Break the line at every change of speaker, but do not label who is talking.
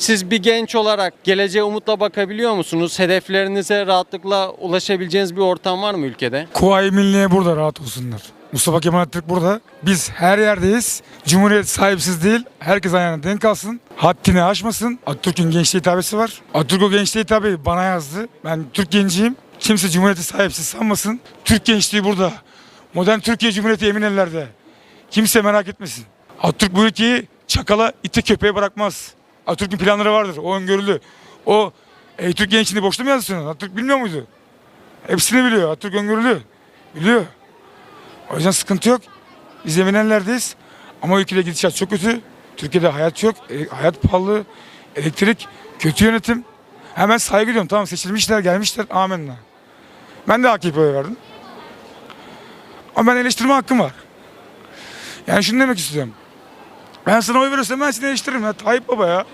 Siz bir genç olarak geleceğe umutla bakabiliyor musunuz? Hedeflerinize rahatlıkla ulaşabileceğiniz bir ortam var mı ülkede?
Kuvayi Milliye burada rahat olsunlar. Mustafa Kemal Atatürk burada. Biz her yerdeyiz. Cumhuriyet sahipsiz değil. Herkes ayağına denk alsın. Haddini aşmasın. Atatürk'ün gençliğe hitabesi var. Atatürk o gençliğe hitabeyi bana yazdı. Ben Türk genciyim. Kimse Cumhuriyeti sahipsiz sanmasın. Türk gençliği burada. Modern Türkiye Cumhuriyeti emin ellerde. Kimse merak etmesin. Atatürk bu ülkeyi çakala, iti köpeğe bırakmaz. Atatürk'ün planları vardır. O öngörülü. O e, Türk gençliğini boşta mı yazsın? Atatürk bilmiyor muydu? Hepsini biliyor. Atatürk öngörülü. Biliyor. O yüzden sıkıntı yok. Biz emin ellerdeyiz. Ama ülkede gidişat çok kötü. Türkiye'de hayat yok. e, hayat pahalı. Elektrik, kötü yönetim. Hemen saygı duyuyorum. Tamam seçilmişler, gelmişler. Amenna. Ben de AKP'ye verdim. Ama ben eleştirme hakkım var. Yani şunu demek istiyorum. Ben sana oy veriyorsam ben seni eleştiririm ya. Tayyip Baba ya.